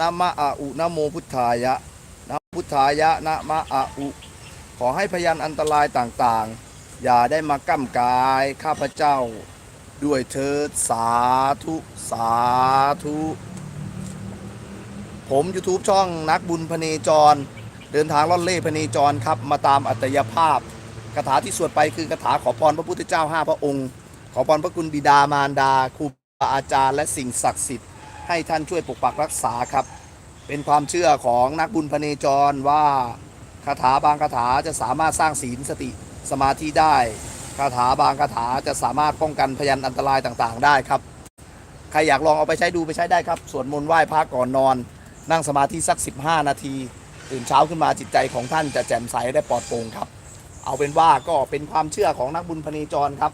นะมะอาอุนะโมพุทธายะนะพุทธายะนะมะอาอุ ขอให้พยานอันตรายต่างๆ อย่าได้มาก้ำกายข้าพเจ้า ด้วยเถิดสาธุสาธุ ผม YouTube ช่องนักบุญพเนจร เดินทางล่อนเล่พเนจรครับ มาตามอัตยภาพคาถาที่สวดไปคือคาถาขอพรพระพุทธเจ้าห้าพระองค์ ขอพรพระคุณบิดามารดาครูบาอาจารย์และสิ่งศักดิ์สิทธิ์ ให้ท่านช่วยปกปักรักษาครับ เป็นความเชื่อของนักบุญพเนจรว่าคาถาบางคาถาจะสามารถสร้างศีลสติสมาธิได้คาถาบางคาถาจะสามารถป้องกันพยันอันตรายต่างๆ ได้ครับ ใครอยากลองเอาไปใช้ดูไปใช้ได้ครับสวดมนต์ไหว้พระก่อนนอน นั่งสมาธิสัก 15 นาทีตื่นเช้าขึ้นมาจิตใจของท่านจะแจ่มใสและปลอดโปร่งครับ เอาเป็นว่าก็เป็นความเชื่อของนักบุญพเนจรครับ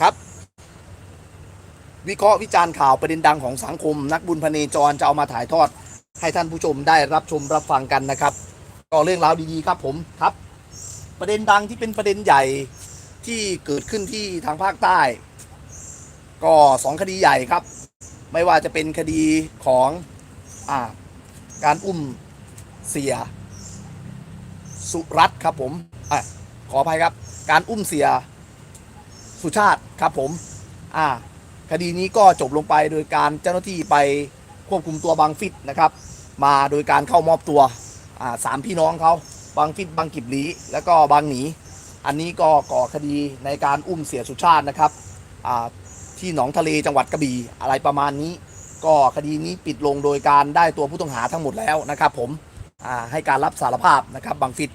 ครับ วิเคราะห์วิจารณ์ข่าวประเด็นดังของสังคม นักบุญพเนจรจะเอามาถ่ายทอด ให้ท่านผู้ชมได้รับชมรับฟังกันนะครับ ก็เรื่องราวดีๆครับผมครับ ประเด็นดังที่เป็นประเด็นใหญ่ที่เกิดขึ้นที่ทางภาคใต้ ก็สองคดีใหญ่ครับ ไม่ว่าจะเป็นคดีของอ่าการอุ้มเสีย สุรัตน์ครับผมอะขออภัยครับ การอุ้มเสียสุชาติครับผม อ่า คดีนี้ก็จบลงไปโดยการเจ้าหน้าที่ไปควบคุมตัวบางฟิตนะครับ มาโดยการเข้ามอบตัวสามพี่น้องเขาบางฟิตบางกิบหลี แล้วก็บางหนี อันนี้ก็ก่อคดีในการอุ้มเสียสุชาตินะครับที่หนองทะเลจังหวัดกระบี่อะไรประมาณนี้ ก็คดีนี้ปิดลงโดยการได้ตัวผู้ต้องหาทั้งหมดแล้วนะครับ ผมให้การรับสารภาพนะครับบางฟิต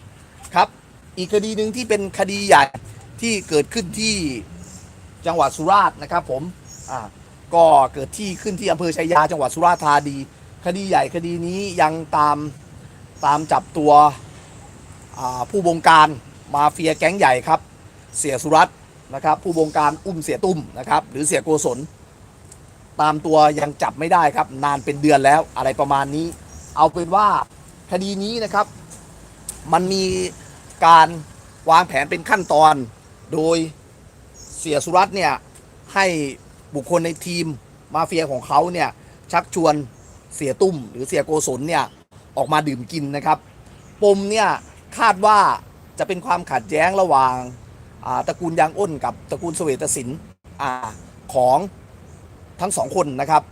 ครับ อีกคดีหนึ่งที่เป็นคดีใหญ่ที่เกิดขึ้นที่จังหวัดสุราษฎร์นะครับผม อ่าก็เกิดที่ขึ้นที่อำเภอชัยยาจังหวัดสุราษฎร์ธานีคดีใหญ่คดีนี้ยังตามตามจับตัวผู้บงการมาเฟียแก๊งใหญ่ครับ เสียสุรัตน์นะครับ ผู้บงการอุ้มเสียตุ้มนะครับ หรือเสียโกศล ตามตัวยังจับไม่ได้ครับ นานเป็นเดือนแล้วอะไรประมาณนี้ เอาเป็นว่าคดีนี้นะครับ มันมีการวางแผนเป็นขั้นตอน โดยเสียสุรัตน์เนี่ยให้ บุคคลในทีมมาเฟียของเขาเนี่ยชักชวนเสียตุ้มหรือเสียโกศลเนี่ยออกมาดื่มกินนะครับ ปมเนี่ยคาดว่าจะเป็นความขัดแย้งระหว่างาตระกูลยางอ้นกับตระกูลเสเวตสินอของทั้งสองคนนะครับ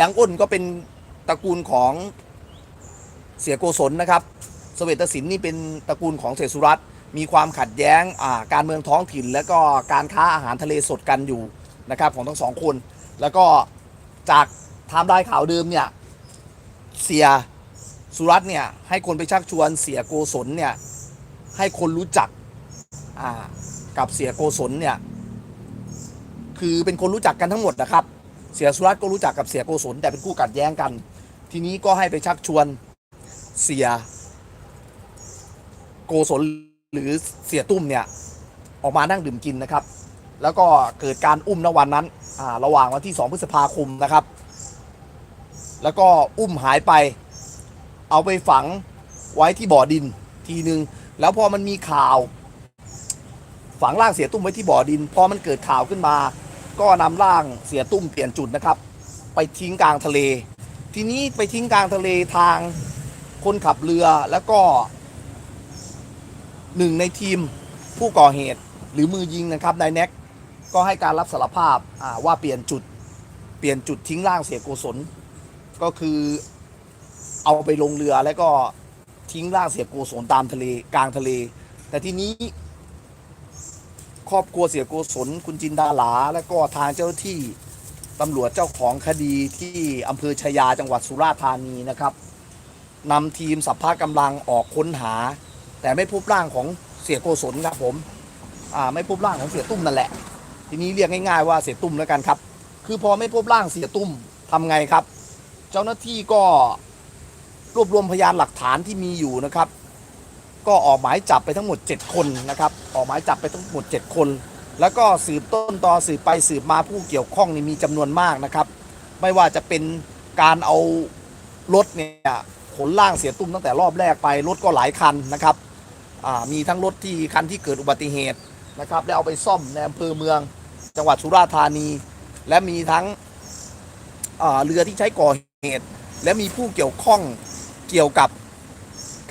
ยางอ้นก็เป็นตระกูลของเสียโกศลนะครับเสเวตสินนี่เป็นตระกูลของเสสุรัตมีความขัดแย้งการเมืองท้องถิ่น และก็การค้าอาหารทะเลสดกันอยู่ นะครับของทั้งสองคน แล้วก็จากไทม์ไลน์ข่าวเดิมเนี่ยเสียสุรัตน์เนี่ยให้คนไปชักชวนเสียโกศลเนี่ยให้คนรู้จักอ่ากับเสียโกศลเนี่ยคือเป็นคนรู้จักกันทั้งหมดนะครับ เสียสุรัตน์ก็รู้จักกับเสียโกศลแต่เป็นคู่ขัดแย้งกัน ทีนี้ก็ให้ไปชักชวนเสียโกศลหรือเสียตุ้มเนี่ยออกมานั่งดื่มกินนะครับ แล้วก็เกิดการอุ้มณวันนั้นระหว่างวันที่ 2 พฤษภาคมนะครับ แล้วก็อุ้มหายไป เอาไปฝังไว้ที่บ่อดินทีหนึ่งแล้วพอมันมีข่าว ฝังร่างเสียตุ้มไว้ที่บ่อดินพอมันเกิดข่าวขึ้นมา ก็นำร่างเสียตุ้มเปลี่ยนจุดนะครับ ไปทิ้งกลางทะเล ทีนี้ไปทิ้งกลางทะเลทางคนขับเรือแล้วก็หนึ่งในทีมผู้ก่อเหตุหรือมือยิงนะครับนายแน็ก ก็ให้การรับสารภาพว่าเปลี่ยนจุดเปลี่ยนจุดทิ้งร่างเสียโกศล ก็คือเอาไปลงเรือแล้วก็ทิ้งร่างเสียโกศลตามทะเลกลางทะเล แต่ทีนี้ ครอบครัวเสียโกศลคุณจินดาลา และก็ทางเจ้าที่ตำรวจเจ้าของคดีที่อำเภอชายาจังหวัดสุราษฎร์ธานีนะครับนำทีมสัพพะกำลังออกค้นหา แต่ไม่พบร่างของเสียโกศลครับผมไม่พบร่างของเสียตุ้มนั่นแหละ ทีนี้เรียกง่ายๆว่าเสียตุ้มแล้วกันครับ คือพอไม่พบร่างเสียตุ้มทำไงครับ เจ้าหน้าที่ก็รวบรวมพยานหลักฐานที่มีอยู่นะครับ ก็ออกหมายจับไปทั้งหมด 7 คนนะครับ ออกหมายจับไปทั้งหมด 7 คน แล้วก็สืบต้นต่อสืบไปสืบมาผู้เกี่ยวข้องนี่มีจำนวนมากนะครับ ไม่ว่าจะเป็นการเอารถเนี่ยขนล่างเสียตุ้มตั้งแต่รอบแรกไปรถก็หลายคันนะครับมีทั้งรถที่คันที่เกิดอุบัติเหตุนะครับ แล้วเอาไปซ่อมในอำเภอเมือง จังหวัดสุราษฎร์ธานี และมีทั้งเรือที่ใช้ก่อเหตุ และมีผู้เกี่ยวข้องเกี่ยวกับ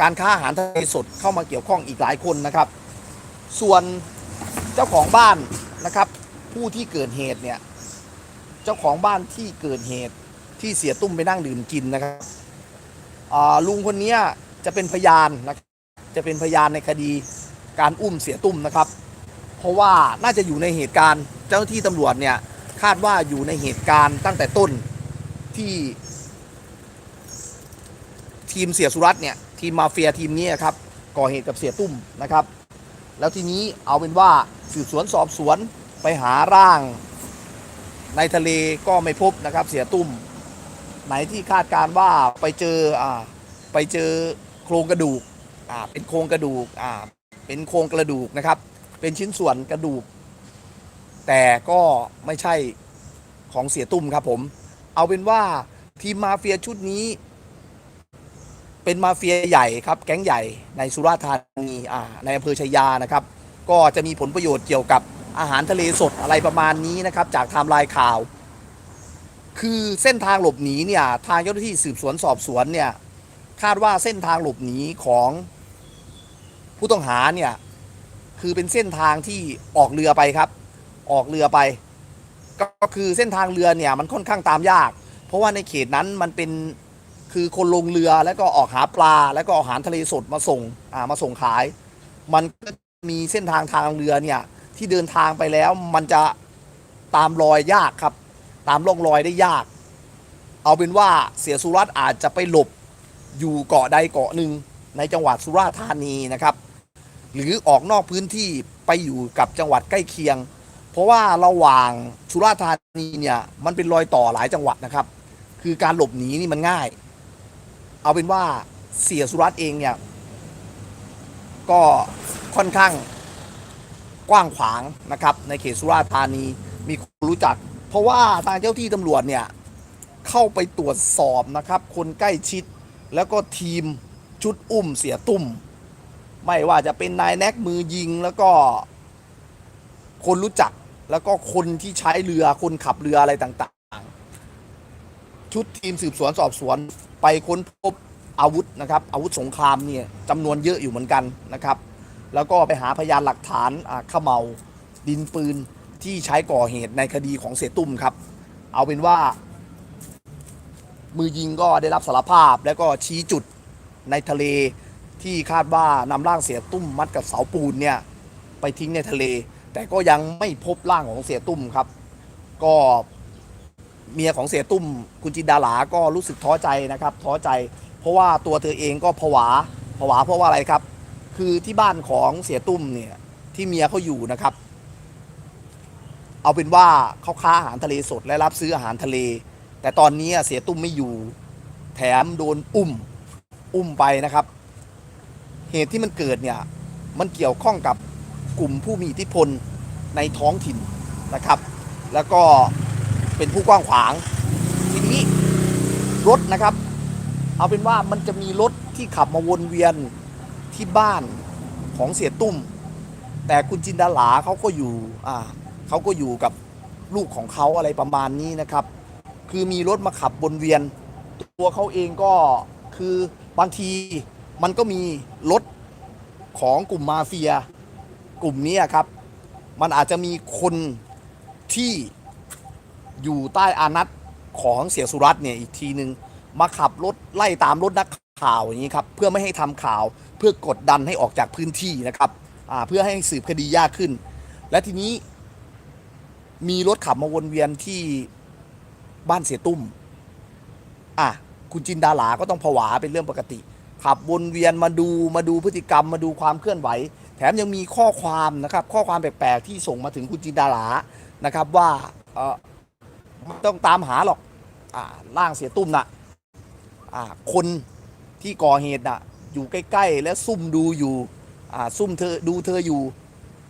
การค้าอาหารทะเลสดเข้ามาเกี่ยวข้องอีกหลายคนนะครับ ส่วนเจ้าของบ้านนะครับ ผู้ที่เกิดเหตุเนี่ยเจ้าของบ้านที่เกิดเหตุที่เสียตุ้มไปนั่งดื่มกินนะครับลุงคนนี้จะเป็นพยานนะครับจะเป็นพยานในคดีการอุ้มเสียตุ้มนะครับ เพราะว่าน่าจะอยู่ในเหตุการณ์ เจ้าหน้าที่ตำรวจเนี่ยคาดว่าอยู่ในเหตุการณ์ตั้งแต่ต้นที่ ทีมเสียสุรัตน์เนี่ยทีมมาเฟียทีมนี้ครับก่อเหตุกับเสียตุ้มนะครับ แล้วทีนี้เอาเป็นว่าสืบสวนสอบสวนไปหาร่าง ในทะเลก็ไม่พบนะครับ เสียตุ้ม ไหนที่คาดการว่าไปเจออ่าไปเจอโครงกระดูกอ่าเป็นโครงกระดูกอ่าเป็นโครงกระดูกนะครับ เป็นชิ้นส่วนกระดูก แต่ก็ไม่ใช่ของเสียตุ้มครับผม เอาเป็นว่าทีมมาเฟียชุดนี้ เป็นมาเฟียใหญ่ครับ แก๊งใหญ่ในสุราษฎร์ธานีอ่าในอำเภอชายานะครับ ก็จะมีผลประโยชน์เกี่ยวกับอาหารทะเลสดอะไรประมาณนี้นะครับ จากไทม์ไลน์ข่าว คือเส้นทางหลบหนีเนี่ยทางเจ้าหน้าที่สืบสวนสอบสวนเนี่ยคาดว่าเส้นทางหลบหนีของผู้ต้องหาเนี่ยคือเป็นเส้นทางที่ออกเรือไปครับ ออกเรือไป ก็คือเส้นทางเรือเนี่ยมันค่อนข้างตามยาก เพราะว่าในเขตนั้นมันเป็นคือคนลงเรือแล้วก็ออกหาปลา แล้วก็เอาอาหารทะเลสดมาส่งอ่ามาส่งขาย มันก็มีเส้นทางทางเรือเนี่ยที่เดินทางไปแล้วมันจะตามรอยยากครับ ตามร่องรอยได้ยาก เอาเป็นว่าเสียสุรัตอาจจะไปหลบอยู่เกาะใดเกาะหนึ่งในจังหวัดสุราษฎร์ธานีนะครับ หรือออกนอกพื้นที่ไปอยู่กับจังหวัดใกล้เคียง เพราะว่าระหว่างสุราษฎร์ธานีเนี่ยมันเป็นรอยต่อหลายจังหวัดนะครับ คือการหลบหนีนี่มันง่าย เอาเป็นว่าเสียสุรัตน์เองเนี่ยก็ค่อนข้างกว้างขวางนะครับ ในเขตสุราษฎร์ธานีมีคนรู้จัก เพราะว่าทางเจ้าที่ตำรวจเนี่ยเข้าไปตรวจสอบนะครับ คนใกล้ชิดแล้วก็ทีมชุดอุ้มเสียตุ้ม ไม่ว่าจะเป็นนายแน็กมือยิงแล้วก็คนรู้จัก แล้วก็คนที่ใช้เรือคนขับเรืออะไรต่างๆ ชุดทีมสืบสวนสอบสวนไปค้นพบอาวุธนะครับ อาวุธสงครามเนี่ยจำนวนเยอะอยู่เหมือนกันนะครับ แล้วก็ไปหาพยานหลักฐานอ่าเขมเหลาดินปืนที่ใช้ก่อเหตุในคดีของเสียตุ้มครับ เอาเป็นว่า มือยิงก็ได้รับสารภาพแล้วก็ชี้จุดในทะเลที่คาดว่านำร่างเสียตุ้มมัดกับเสาปูนเนี่ยไปทิ้งในทะเล แต่ก็ยังไม่พบร่างของเสียตุ้มครับ ก็เมียของเสียตุ้ม คุณจินดาหลาก็รู้สึกท้อใจนะครับ ท้อใจ เพราะว่าตัวเธอเองก็ผวาผวาเพราะว่าอะไรครับ คือที่บ้านของเสียตุ้มเนี่ยที่เมียเขาอยู่นะครับ เอาเป็นว่าเขาค้าอาหารทะเลสดและรับซื้ออาหารทะเล แต่ตอนนี้เสียตุ้มไม่อยู่ แถมโดนอุ้มอุ้มไปนะครับ เหตุที่มันเกิดเนี่ยมันเกี่ยวข้องกับ กลุ่มผู้มีอิทธิพลในท้องถิ่นนะครับ แล้วก็เป็นผู้กว้างขวาง ทีนี้รถนะครับ เอาเป็นว่ามันจะมีรถที่ขับมาวนเวียนที่บ้านของเสียตุ้ม แต่คุณจินดาหลาเขาก็อยู่อ่าเขาก็อยู่กับลูกของเขาอะไรประมาณนี้นะครับ คือมีรถมาขับวนเวียน ตัวเขาเองก็คือบางทีมันก็มีรถของกลุ่มมาเฟีย กลุ่มนี้ครับ มันอาจจะมีคนที่อยู่ใต้อานัตของเสียสุรัตน์เนี่ยอีกทีหนึ่งมาขับรถไล่ตามรถนักข่าวอย่างนี้ครับเพื่อไม่ให้ทำข่าวเพื่อกดดันให้ออกจากพื้นที่นะครับเพื่อให้สืบคดียากขึ้น และทีนี้มีรถขับมาวนเวียนที่บ้านเสียตุ้มอะคุณจินดาหลาก็ต้องผวาเป็นเรื่องปกติ ขับวนเวียนมาดูมาดูพฤติกรรมมาดูความเคลื่อนไหว แถมยังมีข้อความนะครับ ข้อความแปลกๆที่ส่งมาถึงคุณจินดาหลานะครับว่าเออไม่ต้องตามหาหรอกอ่าร่างเสียตุ้มนะอ่าคนที่ก่อเหตุน่ะอยู่ใกล้ ๆ และซุ่มดูอยู่อ่าซุ่มเธอดูเธออยู่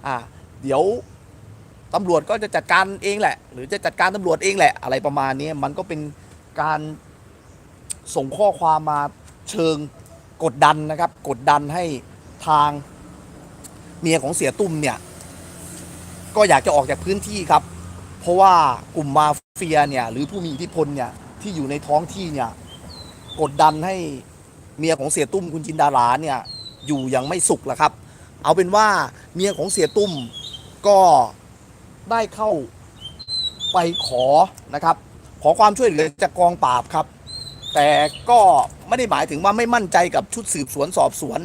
อ่าเดี๋ยวตำรวจก็จะจัดการเองแหละ หรือจะจัดการตำรวจเองแหละ อะไรประมาณนี้มันก็เป็นการส่งข้อความมาเชิงกดดันนะครับ กดดันให้ทาง เมียของเสียตุ้มเนี่ย ก็อยากจะออกจากพื้นที่ครับ เพราะว่ากลุ่มมาเฟียเนี่ย หรือผู้มีอิทธิพลเนี่ยที่อยู่ในท้องที่เนี่ย กดดันให้เมียของเสียตุ้มคุณจินดาราเนี่ย อยู่อย่างไม่สุขละครับ เอาเป็นว่าเมียของเสียตุ้มก็ได้เข้าไปขอนะครับ ขอความช่วยเหลือจากกองปราบครับ แต่ก็ไม่ได้หมายถึงว่าไม่มั่นใจกับชุดสืบสวนสอบสวน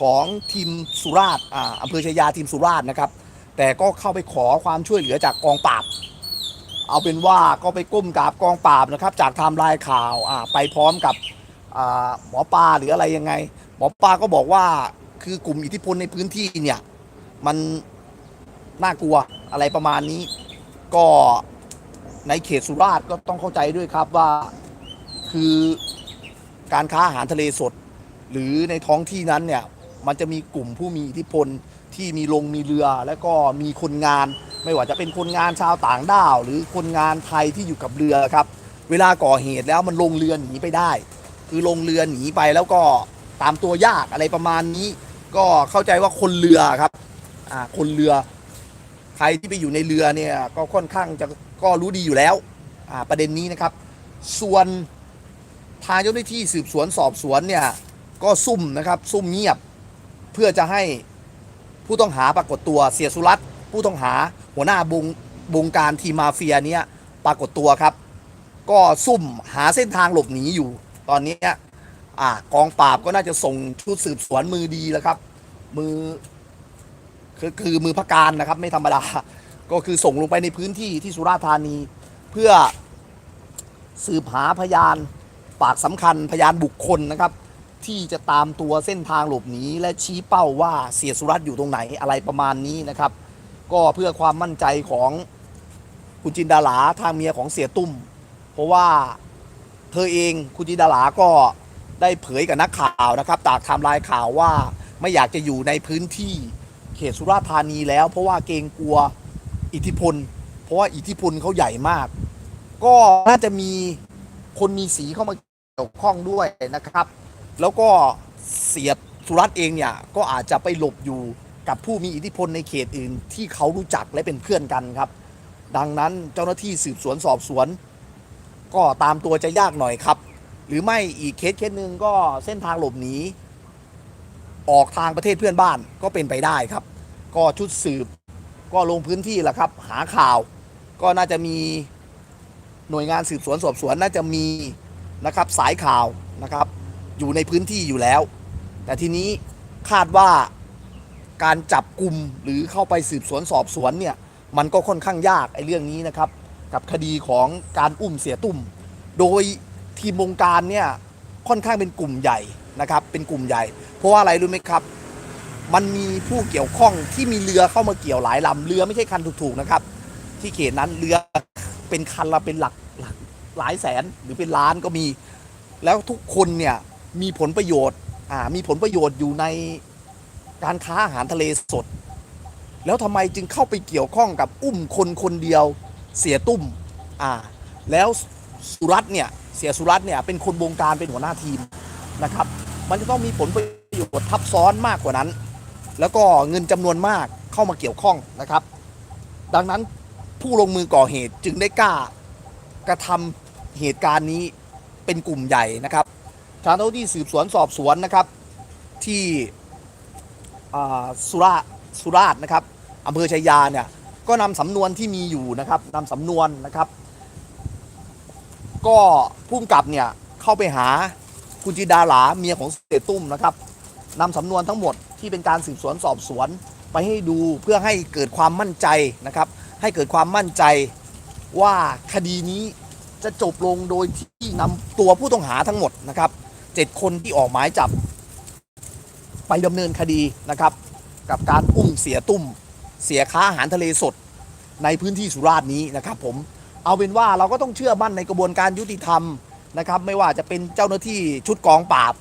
ของทีมสุราษฎร์อ่าอำเภอชายาทีมสุราษฎร์นะครับ แต่ก็เข้าไปขอความช่วยเหลือจากกองปราบ เอาเป็นว่าก็ไปก้มกราบกองปราบนะครับ จากไทม์ไลน์ข่าวไปพร้อมกับหมอปลาหรืออะไรยังไง หมอปลาก็บอกว่าคือกลุ่มอิทธิพลในพื้นที่เนี่ย มันน่ากลัวอะไรประมาณนี้ ก็ในเขตสุราษฎร์ก็ต้องเข้าใจด้วยครับว่าคือการค้าอาหารทะเลสด หรือในท้องที่นั้นเนี่ย มันจะมีกลุ่มผู้มีอิทธิพลที่มีลงมีเรือ และก็มีคนงาน ไม่ว่าจะเป็นคนงานชาวต่างด้าว หรือคนงานไทยที่อยู่กับเรือครับ เวลาก่อเหตุแล้วมันลงเรือหนีไปได้ คือลงเรือหนีไปแล้วก็ตามตัวยากอะไรประมาณนี้ ก็เข้าใจว่าคนเรือครับอ่าคนเรือใครที่ไปอยู่ในเรือเนี่ยก็ค่อนข้างจะก็รู้ดีอยู่แล้วอ่าประเด็นนี้นะครับ ส่วนทางเจ้าหน้าที่สืบสวนสอบสวนเนี่ยก็ซุ่มนะครับซุ่มเงียบ เพื่อจะให้ผู้ต้องหาปรากฏตัวเสียสุรัตน์ผู้ต้องหาหัวหน้าบงบงการทีมมาเฟียเนี้ยปรากฏตัวครับ ก็ซุ่มหาเส้นทางหลบหนีอยู่ ตอนนี้อ่ากองปราบก็น่าจะส่งชุดสืบสวนมือดีแล้วครับ มือคือคือมือพการนะครับ ไม่ธรรมดา ก็คือส่งลงไปในพื้นที่ที่สุราษฎร์ธานี เพื่อสืบหาพยานปากสำคัญพยานบุคคลนะครับ ที่จะตามตัวเส้นทางหลบหนีและชี้เป้าว่าเสียสุรัตน์อยู่ตรงไหนอะไรประมาณนี้นะครับ ก็เพื่อความมั่นใจของคุณจินดาลาทางเมียของเสียตุ้ม เพราะว่าเธอเองคุณจินดาลาก็ได้เผยกับนักข่าวนะครับจากไทม์ไลน์ข่าวว่าไม่อยากจะอยู่ในพื้นที่เขตสุราษฎร์ธานีแล้ว เพราะว่าเกรงกลัวอิทธิพล เพราะว่าอิทธิพลเขาใหญ่มาก ก็น่าจะมีคนมีสีเข้ามาเกี่ยวข้องด้วยนะครับ แล้วก็เสียสุรัตน์เองเนี่ยก็อาจจะไปหลบอยู่กับผู้มีอิทธิพลในเขตอื่น ที่เขารู้จักและเป็นเพื่อนกันครับ ดังนั้นเจ้าหน้าที่สืบสวนสอบสวน ก็ตามตัวจะยากหน่อยครับ หรือไม่อีกเคสเคสหนึ่งก็เส้นทางหลบหนีออกทางประเทศเพื่อนบ้านก็เป็นไปได้ครับ ก็ชุดสืบก็ลงพื้นที่แหละครับ หาข่าวก็น่าจะมีหน่วยงานสืบสวนสอบสวนน่าจะมีนะครับสายข่าวนะครับ อยู่ในพื้นที่อยู่แล้ว แต่ทีนี้คาดว่าการจับกลุ่มหรือเข้าไปสืบสวนสอบสวนเนี่ยมันก็ค่อนข้างยากไอ้เรื่องนี้นะครับ กับคดีของการอุ้มเสียตุ้ม โดยทีมวงการเนี่ยค่อนข้างเป็นกลุ่มใหญ่นะครับเป็นกลุ่มใหญ่ เพราะว่าอะไรรู้ไหมครับ มันมีผู้เกี่ยวข้องที่มีเรือเข้ามาเกี่ยวหลายลำเรือไม่ใช่คันถูกๆนะครับ ที่เขตนั้นเรือเป็นคันละเป็นหลักหลักหลายแสนหรือเป็นล้านก็มี แล้วทุกคนเนี่ย มีผลประโยชน์อ่ามีผลประโยชน์อยู่ในการค้าอาหารทะเลสด แล้วทำไมจึงเข้าไปเกี่ยวข้องกับอุ้มคนคนเดียวเสียตุ้มอ่าแล้วสุรัตน์เนี่ยเสียสุรัตน์เนี่ยเป็นคนบงการเป็นหัวหน้าทีมนะครับ มันจะต้องมีผลประโยชน์ทับซ้อนมากกว่านั้น แล้วก็เงินจำนวนมากเข้ามาเกี่ยวข้องนะครับ ดังนั้นผู้ลงมือก่อเหตุจึงได้กล้ากระทำเหตุการณ์นี้เป็นกลุ่มใหญ่นะครับ ทางเจ้าหน้าที่สืบสวนสอบสวนนะครับที่สุราสุราษฎร์นะครับอำเภอชัยยาเนี่ยก็นำสำนวนที่มีอยู่นะครับนำสำนวนนะครับ ก็ผู้กำกับเนี่ยเข้าไปหาคุณจิดาหลาเมียของเสตุ้มนะครับนำสำนวนทั้งหมดที่เป็นการสืบสวนสอบสวนไปให้ดูเพื่อให้เกิดความมั่นใจนะครับ ให้เกิดความมั่นใจว่าคดีนี้จะจบลงโดยที่นำตัวผู้ต้องหาทั้งหมดนะครับ เจ็ดคนที่ออกหมายจับ ไปดำเนินคดีนะครับ กับการอุ้มเสียตุ้ม เสียค้าอาหารทะเลสดในพื้นที่สุราษฎร์นี้นะครับ ผมเอาเป็นว่าเราก็ต้องเชื่อมั่นในกระบวนการยุติธรรมนะครับ ไม่ว่าจะเป็นเจ้าหน้าที่ชุดกองปราบ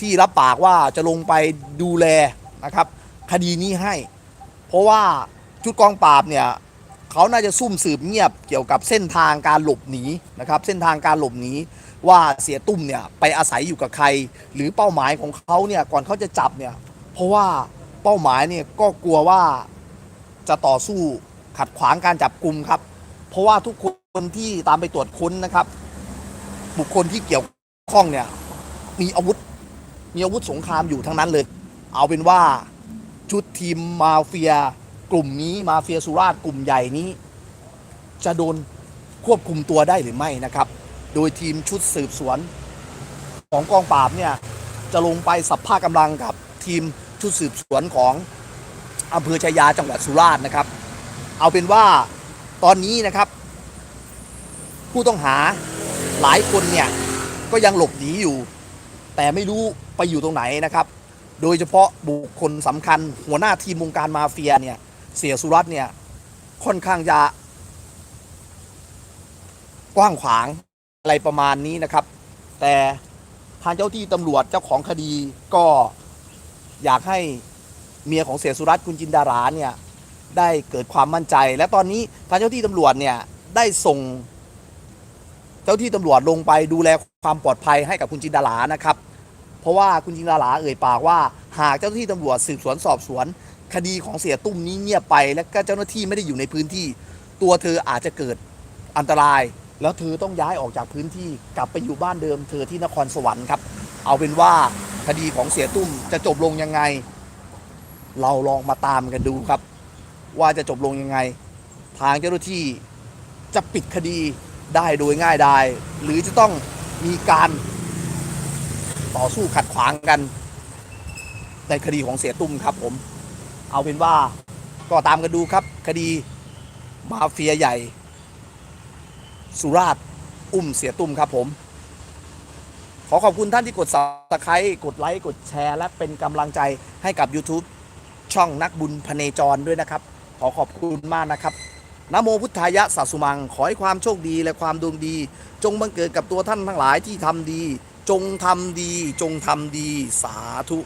ที่รับปากว่าจะลงไปดูแลนะครับ คดีนี้ให้ เพราะว่าชุดกองปราบเนี่ย เขาน่าจะซุ่มสืบเงียบเกี่ยวกับเส้นทางการหลบหนีนะครับเส้นทางการหลบหนีว่าเสียตุ้มเนี่ยไปอาศัยอยู่กับใคร หรือเป้าหมายของเขาเนี่ยก่อนเขาจะจับเนี่ยเพราะว่าเป้าหมายเนี่ยก็กลัวว่าจะต่อสู้ขัดขวางการจับกลุ่มครับ เพราะว่าทุกคนที่ตามไปตรวจค้นนะครับ บุคคลที่เกี่ยวข้องเนี่ยมีอาวุธมีอาวุธสงครามอยู่ทั้งนั้นเลย เอาเป็นว่าชุดทีมมาเฟีย กลุ่มนี้มาเฟียสุราษฎร์กลุ่มใหญ่นี้ จะโดนควบคุมตัวได้หรือไม่นะครับ โดยทีมชุดสืบสวนของกองปราบเนี่ยจะลงไปสับภาคกำลังกับทีมชุดสืบสวนของอำเภอชายาจังหวัดสุราษฎร์นะครับ เอาเป็นว่าตอนนี้นะครับ ผู้ต้องหาหลายคนเนี่ยก็ยังหลบหนีอยู่ แต่ไม่รู้ไปอยู่ตรงไหนนะครับ โดยเฉพาะบุคคลสำคัญหัวหน้าทีมวงการมาเฟียเนี่ย เสียสุรัตน์เนี่ยค่อนข้างจะกว้างขวางอะไรประมาณนี้นะครับ แต่ทางเจ้าที่ตำรวจเจ้าของคดีก็อยากให้เมียของเสียสุรัตน์คุณจินดาราเนี่ยได้เกิดความมั่นใจ และตอนนี้ทางเจ้าที่ตำรวจเนี่ยได้ส่งเจ้าที่ตำรวจลงไปดูแลความปลอดภัยให้กับคุณจินดารานะครับ เพราะว่าคุณจินดาราเอ่ยปากว่าหากเจ้าหน้าที่ตำรวจสืบสวนสอบสวน คดีของเสียตุ้มนี้เงียบไป และก็เจ้าหน้าที่ไม่ได้อยู่ในพื้นที่ ตัวเธออาจจะเกิดอันตราย แล้วเธอต้องย้ายออกจากพื้นที่กลับไปอยู่บ้านเดิม เธอที่นครสวรรค์ครับ เอาเป็นว่าคดีของเสียตุ้มจะจบลงยังไง เราลองมาตามกันดูครับ ว่าจะจบลงยังไง ทางเจ้าหน้าที่จะปิดคดีได้โดยง่ายดายหรือจะต้องมีการต่อสู้ขัดขวางกัน ในคดีของเสียตุ้มครับผม เอาเป็นว่าก็ตามกันดูครับ คดีมาเฟียใหญ่ สุราษฎร์อุ้มเสียตุ้มครับผม ขอขอบคุณท่านที่กด subscribe กดไลค์กดแชร์ และเป็นกำลังใจให้กับ YouTube ช่องนักบุญพเนจรด้วยนะครับ ขอขอบคุณมากนะครับนโมพุทธายะสัสุมัง ขอให้ความโชคดีและความดวงดี จงบังเกิดกับตัวท่านทั้งหลายที่ทำดี จงทำดี จงทำดี สาธุ